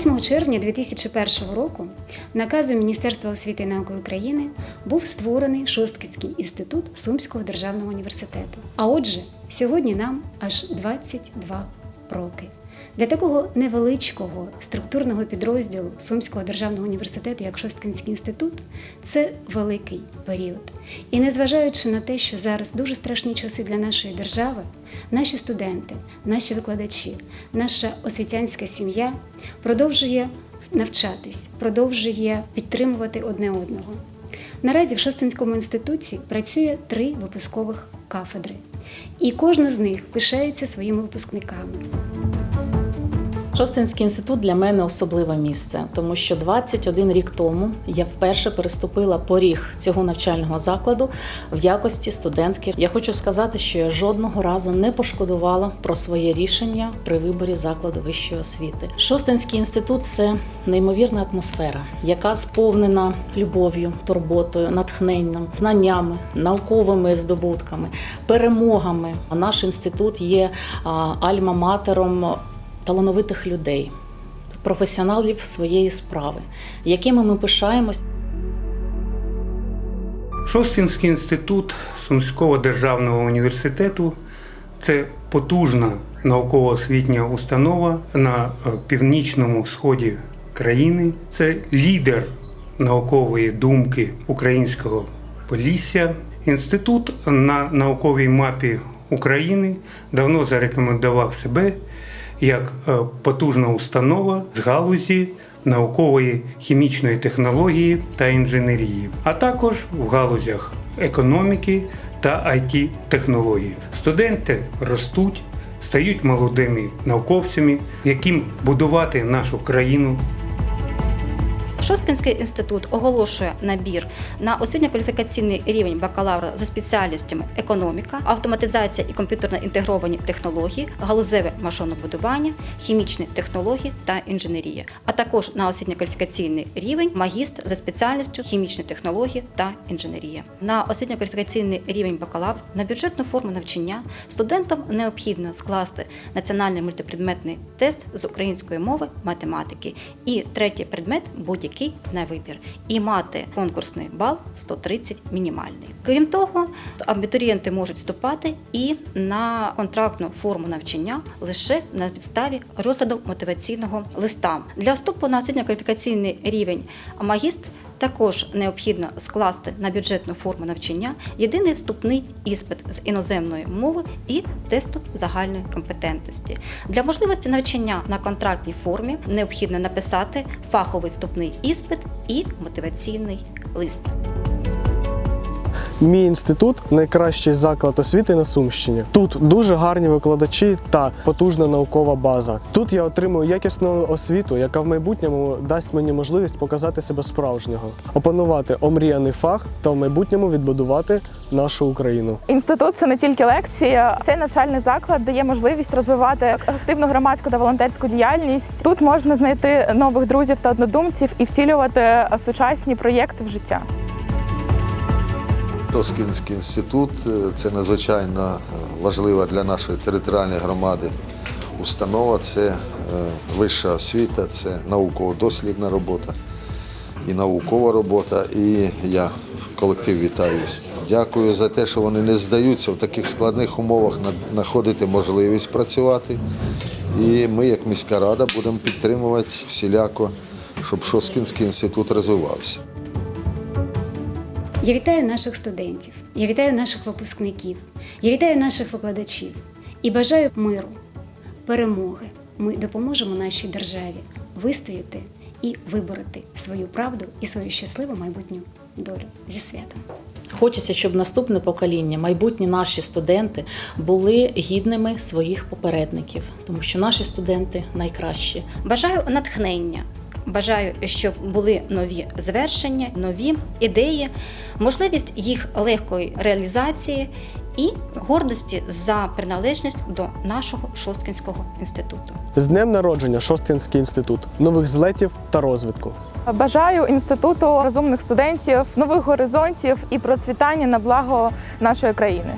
8 червня 2001 року наказом Міністерства освіти і науки України був створений Шосткицький інститут Сумського державного університету. А отже, сьогодні нам аж 22 роки. Для такого невеличкого структурного підрозділу Сумського державного університету, як Шосткинський інститут, це великий період. І незважаючи на те, що зараз дуже страшні часи для нашої держави, наші студенти, наші викладачі, наша освітянська сім'я продовжує навчатись, продовжує підтримувати одне одного. Наразі в Шостинському інституті працює три випускових кафедри, і кожна з них пишається своїми випускниками. Шостинський інститут для мене особливе місце, тому що 21 рік тому я вперше переступила поріг цього навчального закладу в якості студентки. Я хочу сказати, що я жодного разу не пошкодувала про своє рішення при виборі закладу вищої освіти. Шостинський інститут це неймовірна атмосфера, яка сповнена любов'ю, турботою, натхненням, знаннями, науковими здобутками, перемогами. Наш інститут є альма-матером талановитих людей, професіоналів своєї справи, якими ми пишаємось. Шостинський інститут Сумського державного університету це потужна науково-освітня установа на е, північному сході країни. Це лідер наукової думки українського полісся. Інститут на науковій мапі України давно зарекомендував себе як е, потужна установа з галузі наукової хімічної технології та інженерії, а також в галузях економіки та it технології. Студенти ростуть, стають молодими науковцями, яким будувати нашу країну Шосткинський інститут оголошує набір на освітньо-кваліфікаційний рівень бакалавра за спеціальностями економіка, автоматизація і комп'ютерно інтегровані технології, галузеве машинобудування, хімічні технології та інженерія, а також на освітньо-кваліфікаційний рівень магістр за спеціальністю хімічні технології та інженерія. На освітньо-кваліфікаційний рівень бакалавр на бюджетну форму навчання студентам необхідно скласти національний мультипредметний тест з української мови, математики і третій предмет будь-який на вибір, і мати конкурсний бал 130 мінімальний. Крім того, абітурієнти можуть вступати і на контрактну форму навчання лише на підставі розгляду мотиваційного листа. Для вступу на освітньо-кваліфікаційний рівень магістр також необхідно скласти на бюджетну форму навчання єдиний вступний іспит з іноземної мови і тесту загальної компетентності. Для можливості навчання на контрактній формі необхідно написати фаховий вступний іспит і мотиваційний лист. Мій інститут найкращий заклад освіти на Сумщині. Тут дуже гарні викладачі та потужна наукова база. Тут я отримую якісну освіту, яка в майбутньому дасть мені можливість показати себе справжнього, опанувати омріяний фах та в майбутньому відбудувати нашу Україну. Інститут це не тільки лекції. Цей навчальний заклад дає можливість розвивати активну громадську та волонтерську діяльність. Тут можна знайти нових друзів та однодумців і втілювати сучасні проєкти в життя. Роскінський інститут е, це надзвичайно е, важлива для нашої територіальної громади установа. Це е, вища освіта, це науково-дослідна робота і наукова робота. І я колектив вітаюсь. Дякую за те, що вони не здаються в таких складних умовах знаходити можливість працювати. І ми, як міська рада, будемо підтримувати всіляко, щоб Шоскінський інститут розвивався. Я вітаю наших студентів, я вітаю наших випускників, я вітаю наших викладачів і бажаю миру, перемоги. Ми допоможемо нашій державі вистояти і вибороти свою правду і свою щасливу майбутню долю зі святом. Хочеться, щоб наступне покоління, майбутні наші студенти, були гідними своїх попередників, тому що наші студенти найкращі. Бажаю натхнення. Бажаю, щоб були нові звершення, нові ідеї, можливість їх легкої реалізації і гордості за приналежність до нашого Шосткинського інституту. З днем народження Шостинський інститут, нових злетів та розвитку. Бажаю інституту розумних студентів, нових горизонтів і процвітання на благо нашої країни.